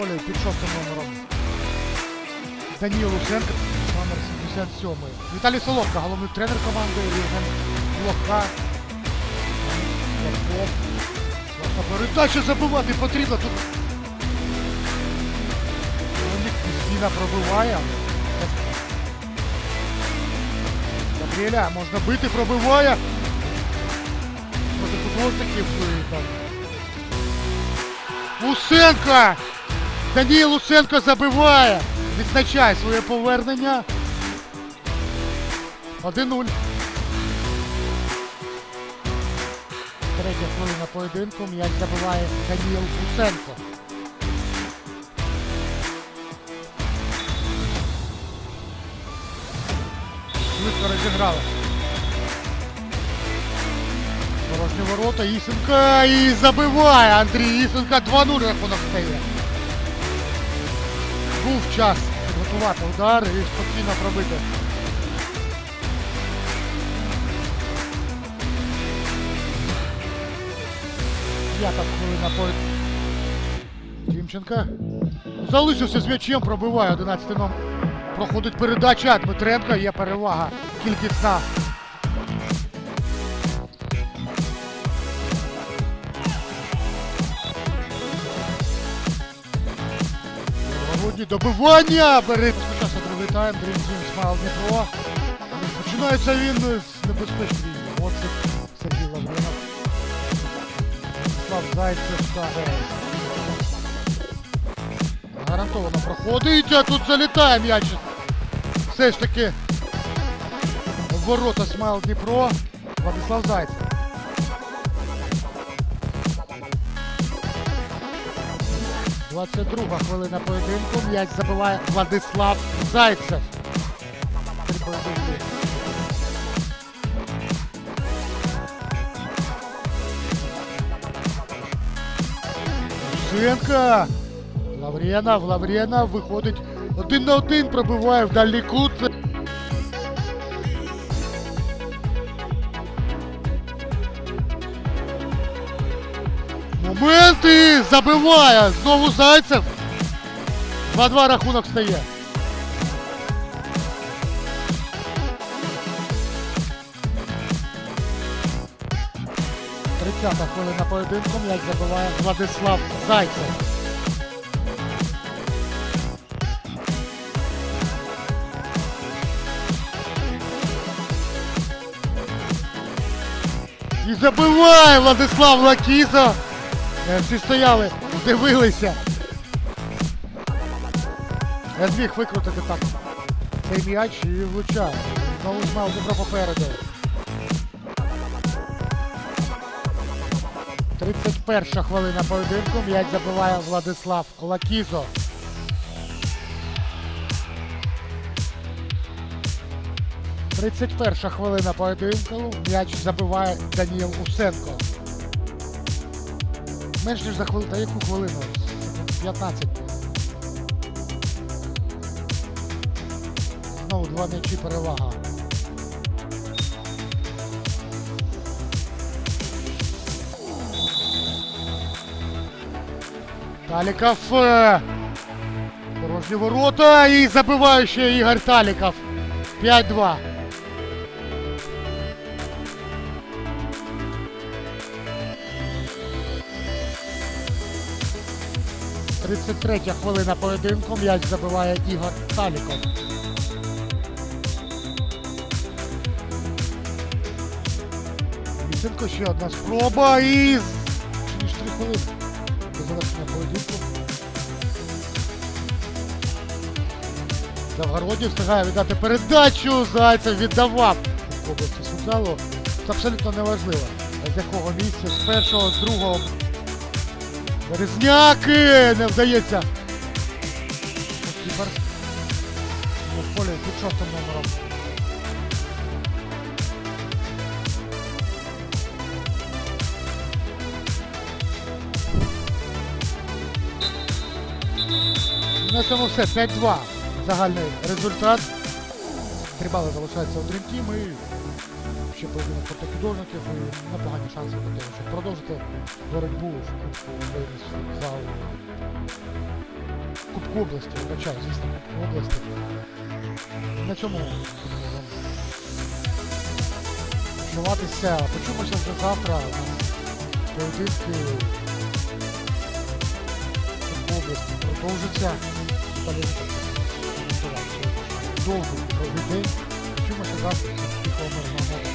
полі під шостим номером. Даніл Луценко, номер 77. Віталій Солодка, головний тренер команди, Євген Лоха. Передача забивати потрібно. Тут Кістіна пробиває. Габріеля, можна бити, пробиває. І там. Луценко! Даніл Луценко забиває! Відзначає своє повернення. 1-0. Третя хвилина поєдинку. М'яч забиває Даніл Луценко. Швидко розіграли. Порожні ворота, Ісенка і забиває Андрій Ісенка 2-0 рахунок стає. Був час підготувати удар і спокійно пробити. П'ята хвилина по Тімченка. Залишився з м'ячем, пробиває 11 номер. Проходить передача Дмитренка, є перевага. Кількісна. Володі добивання! Бере спочатку другий тайм, другий Смайл Дніпро. Починається він з небезпечної. Оце Сергій Лавринов. Слав Зайцев стане. Гарантовано проходить, а тут залітає м'яч. Все ж таки ворота Смайл Дніпро. Владислав Зайцев. Двадцять друга хвилина поєдинку. М'яч забиває Владислав Зайцев. Шенка. Лавренов, Лавренов виходить один на один, пробиває в дальній кут. Забиває. Знову Зайцев. 2-2 рахунок стає. Тридцята хвилина поєдинку, м'яч забиває Владислав Зайцев. І забиває Владислав Лакіза. Е, Всі стояли, дивилися. Я зміг викрутити так цей м'яч і влучає. Знову змав добро попереду. 31 хвилина поєдинку. М'яч забиває Владислав Лакізо. Тридцять перша хвилина поєдинку. М'яч забиває Даніл Усенко. Менш ніж за хвилину. Яку хвилину? 15. Знову два м'ячі перевага. Таліков. е, Порожні ворота і забиває ще Ігор Таліков. 5-2. Тридцять третя хвилина поєдинку. М'яч забиває Ігор Таліков. Вісенко ще одна спроба і ніж три хвилини до завершення поєдинку. Завгородній встигає віддати передачу. Зайцев віддавав області Судзалу. Це абсолютно неважливо. З якого місця, з першого, з другого. Березняки не вдається. Кіпер. Полі під шостим номером. На цьому все. 5-2. Загальний результат. Три бали залишаються у Team і ще поєдинок проти художників і непогані шанси для того, щоб продовжити боротьбу в кубку залу. Кубку області, вибачаю, звісно, Кубку області. На цьому будемо. Почуємося вже завтра. Поєдинки області продовжаться. Довгий, довгий. Почуємося завтра. Тихого мирного.